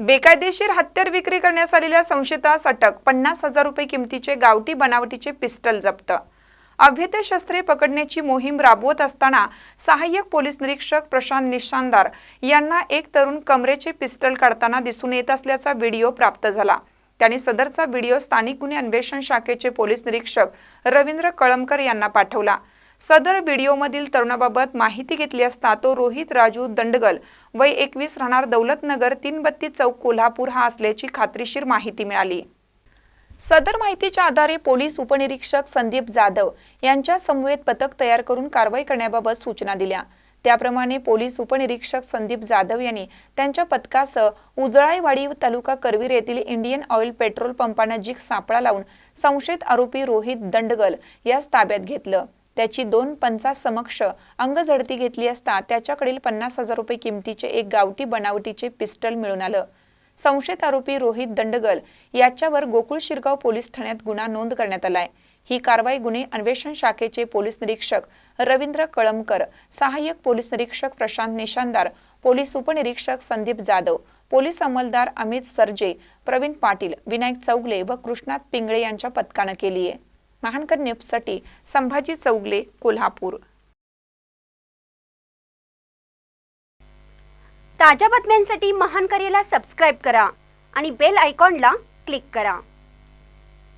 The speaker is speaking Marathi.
बेकायदेशीर हत्यार विक्री करण्यास आलेल्या संशयितास अटक पन्नास हजार रुपये किमतीचे गावठी बनावटीचे पिस्टल जप्त. अवैध शस्त्रे पकडण्याची मोहीम राबवत असताना सहाय्यक पोलीस निरीक्षक प्रशांत निशानदार यांना एक तरुण कमरेचे पिस्टल काढताना दिसून येत असल्याचा व्हिडिओ प्राप्त झाला. त्यांनी सदरचा व्हिडिओ स्थानिक गुन्हे अन्वेषण शाखेचे पोलीस निरीक्षक रवींद्र कळमकर यांना पाठवला. सदर व्हिडिओमधील तरुणाबाबत माहिती घेतली असता तो रोहित राजू दंडगल वय एकवीस राहणार दौलतनगर तीनबत्ती चौक कोल्हापूर हा असल्याची खात्रीशीर माहिती मिळाली. सदर माहितीच्या आधारे पोलीस उपनिरीक्षक संदीप जाधव यांच्या समवेत पथक तयार करून कारवाई करण्याबाबत सूचना दिल्या. त्याप्रमाणे पोलीस उपनिरीक्षक संदीप जाधव यांनी त्यांच्या पथकासह उजळाईवाडी तालुका करवीर येथील इंडियन ऑइल पेट्रोल पंपानजीक सापळा लावून संशयित आरोपी रोहित दंडगल यास ताब्यात घेतलं. त्याची दोन पंचासमक्ष अंगझडती घेतली असता त्याच्याकडील पन्नास हजार रुपये किमतीचे एक गावठी बनावटीचे पिस्टल मिळून आलं. संशयित आरोपी रोहित दंडगल याच्यावर गोकुळ शिरगाव पोलीस ठाण्यात गुन्हा नोंद करण्यात आलाय. ही कारवाई गुन्हे अन्वेषण शाखेचे पोलीस निरीक्षक रवींद्र कळमकर सहाय्यक पोलीस निरीक्षक प्रशांत निशानदार पोलीस उपनिरीक्षक संदीप जाधव पोलीस अंमलदार अमित सरजे प्रवीण पाटील विनायक चौगले व कृष्णात पिंगळे यांच्या पथकानं केली आहे महानकर न्यूजसाठी संभाजी चौगले कोल्हापूर. ताज्या बातम्यांसाठी महानकरेला सबस्क्राईब करा आणि बेल आयकॉनला क्लिक करा.